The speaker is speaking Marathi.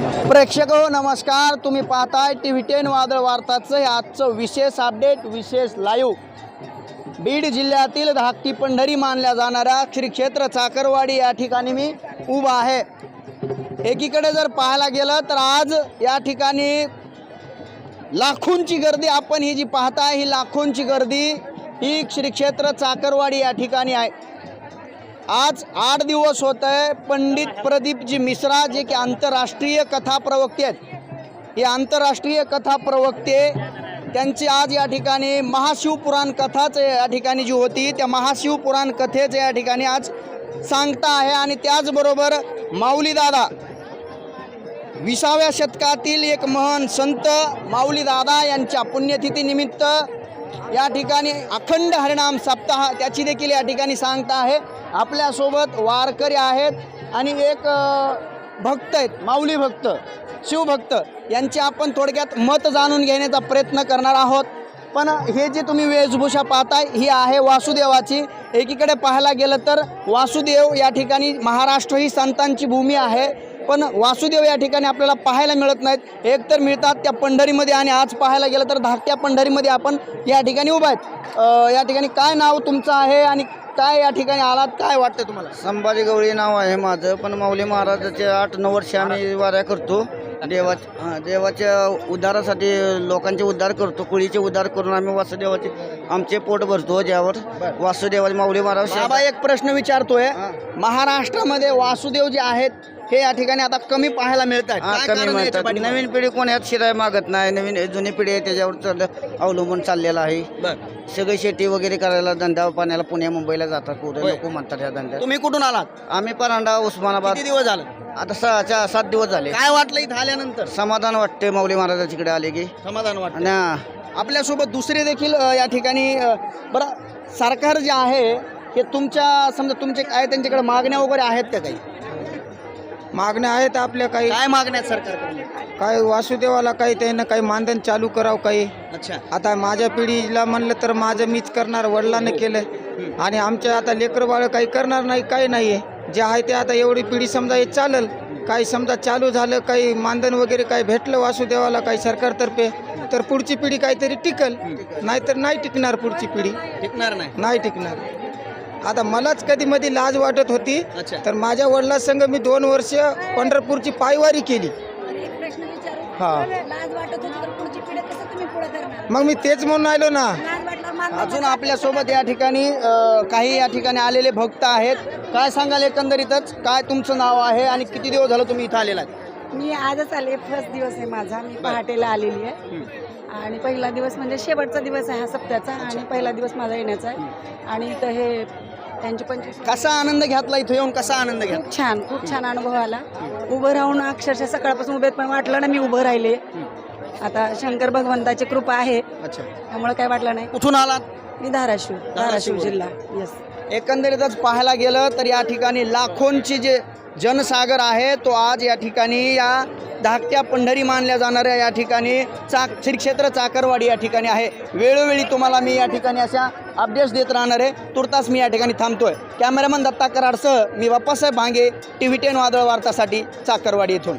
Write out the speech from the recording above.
प्रेक्षक हो नमस्कार. तुम्ही पाहताय टी व्ही टेन वादळ वार्ताचं हे आजचं विशेष अपडेट विशेष लाईव्ह बीड जिल्ह्यातील धाकटी पंढरी मानल्या जाणाऱ्या श्री क्षेत्र चाकरवाडी या ठिकाणी मी उभा आहे. एकीकडे जर पाहायला गेलं तर आज या ठिकाणी लाखोंची गर्दी आपण ही जी पाहताय ही लाखोंची गर्दी ही श्री क्षेत्र चाकरवाडी या ठिकाणी आहे. आज आठ दिवस होत आहे पंडित प्रदीपजी मिश्रा जे की आंतरराष्ट्रीय कथा प्रवक्ते आहेत. हे आंतरराष्ट्रीय कथा प्रवक्ते त्यांची आज या ठिकाणी महाशिवपुराण कथाच या ठिकाणी जी होती त्या महाशिवपुराण कथेचं या ठिकाणी आज सांगता आहे आणि त्याचबरोबर माऊलीदादा विसाव्या शतकातील एक महान संत माऊलीदादा यांच्या पुण्यतिथीनिमित्त या ठिकाणी अखंड हरिणाम सप्ताह त्याची देखील या ठिकाणी सांगता आहे. आपल्यासोबत वारकरी आहेत आणि एक भक्त आहेत माऊली भक्त शिवभक्त यांचे आपण थोडक्यात मत जाणून घेण्याचा प्रयत्न करणार आहोत. पण हे जे तुम्ही वेशभूषा पाहताय ही आहे वासुदेवाची. एकीकडे पाहायला गेलं तर वासुदेव या ठिकाणी महाराष्ट्र ही संतांची भूमी आहे. पण वासुदेव या ठिकाणी आपल्याला पाहायला मिळत नाहीत. एक तर मिळतात त्या पंढरीमध्ये आणि आज पाहायला गेलं तर धाकट्या पंढरीमध्ये आपण या ठिकाणी उभा आहेत. या ठिकाणी काय नाव तुमचं आहे आणि काय या ठिकाणी आलात? काय वाटतं तुम्हाला? संभाजी गवळी नाव आहे माझं पण माऊली महाराजाचे आठ नऊ वर्ष आम्ही वाऱ्या करतो. देवा देवाच्या उद्धारासाठी लोकांचे उद्धार करतो कुळीचे उद्धार करून आम्ही वासुदेवाचे आमचे पोट भरतो ज्यावर. वासुदेवाचे माऊली महाराज बाबा एक प्रश्न विचारतोय. महाराष्ट्रामध्ये वासुदेव जे आहेत हे या ठिकाणी आता कमी पाहायला मिळत हा, कमी आहे? नवीन पिढी कोण यात शिराय मागत नाही. नवीन जुनी पिढी आहे त्याच्यावर अवलंबून चाललेलं आहे. सगळे शेती वगैरे करायला धंदा पाण्याला पुण्या मुंबईला जातात होय. लोक म्हणतात या धंद्यात. तुम्ही कुठून आलात? आम्ही परांडा उस्मानाबाद. किती दिवस झालं? आता सहा सात दिवस झाले. काय वाटलं इथं आल्यानंतर? समाधान वाटते माऊली महाराजाच्याकडे आले की. समाधान वाटतं आणि आपल्यासोबत दुसरे देखील अ, या ठिकाणी अ, बरं सरकार जे आहे हे तुमच्या समजा तुमचे काय त्यांच्याकडे मागण्या वगैरे आहेत का काही? मागण्या आहेत आपल्या काही. काय मागण्या आहेत सरकारकडे काय वासुदेवाला काही त्यानं काही मानधन चालू करावं काही. अच्छा. आता माझ्या पिढीला म्हणलं तर माझं मीच करणार वडिलांनी केलं. आणि आमच्या आता लेकरं बाळ काही करणार नाही काही नाही आहे जे आहे ते आता एवढी पिढी समजा हे चालेल. काही समजा चालू झालं काही मानधन वगैरे काही भेटलं वासुदेवाला काही सरकारतर्फे तर पुढची पिढी काहीतरी टिकल. नाहीतर नाही टिकणार पुढची पिढी. टिकणार नाही. नाही टिकणार. आता मलाच कधी मध्ये लाज वाटत होती. अच्छा. तर माझ्या वडिलांसंग मी दोन वर्ष पंढरपूरची पायवारी केली. एक प्रश्न विचारू. हा. लाज वाटत होती तर पुढची पिढी कसं तुम्ही पुढे करणार मग मी तेच म्हणून आलो ना. लाज वाटलं मान अजून आपल्यासोबत या ठिकाणी अ, काही या ठिकाणी आलेले भक्त आहेत. काय सांगाल एकंदरीतच? काय तुमचं नाव आहे आणि किती दिवस झालं तुम्ही इथं आलेला आहे? मी आजच आले. फर्स्ट दिवस आहे माझा. मी पहाटेला आलेली आहे. आणि पहिला दिवस म्हणजे शेवटचा दिवस आहे हा सप्त्याचा आणि पहिला दिवस माझा येण्याचा आहे. आणि इथं हे त्यांची पंचवीस कसा आनंद घेतला इथं येऊन? कसा आनंद घेतला? खूप छान खूप छान अनुभव आला. उभं राहून अक्षरशः सकाळपासून उभेत पण वाटलं ना मी उभं राहिले. आता शंकर भगवंताची कृपा आहे. अच्छा. त्यामुळे काय वाटलं नाही. कुठून आलात? मी धाराशिव धाराशिव जिल्हा. येस एकंदरीतच पाहायला गेलं तर या ठिकाणी लाखोंची जे जनसागर आहे तो आज या ठिकाणी या धाकट्या पंढरी मानल्या जाणाऱ्या या ठिकाणी चाक श्री क्षेत्र चाकरवाडी या ठिकाणी आहे. वेळोवेळी तुम्हाला मी या ठिकाणी अशा अपडेट्स देत राहणार आहे. तुर्तास मी या ठिकाणी थांबतोय. कॅमेरामन दत्ता कराडसह मी Bappasaheb Bhange T V ten वादळ वार्तासाठी चाकरवाडी येथून.